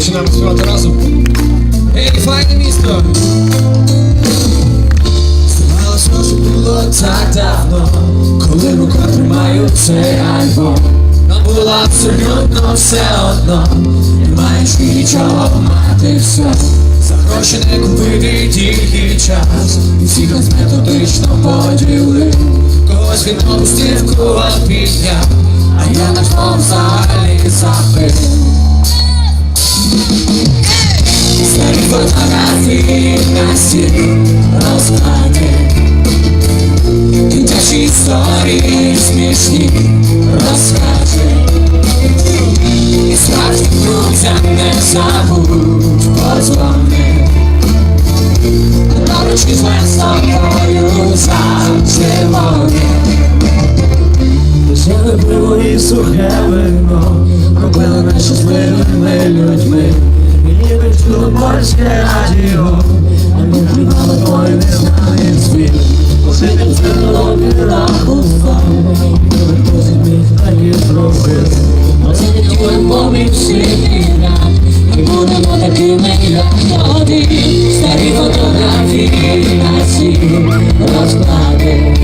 Починаємо співати разом. Ей, файне місто! Здавалося, що було так давно, коли в руках тримаю цей альбом. Нам було абсолютно все одно, не маєш нічого мати все. За гроші не купити тільки час, і всіх нас методично поділив. Когось він опустив, когось підняв, а я на тому взагалі забив. Стіні розклади Дитячі історії смішні розкажи І справжнім друзям не забудь подзвони Поруч із мене з тобою завжди вони пиво і сухе вино Яке радіо, ми вживали бою, не знає світ. Жити це нові рахунка, коли просить мій так і зробив. Оцінить твою мові всі і будемо такими, як тоді. Старі фотографії на сім розклади.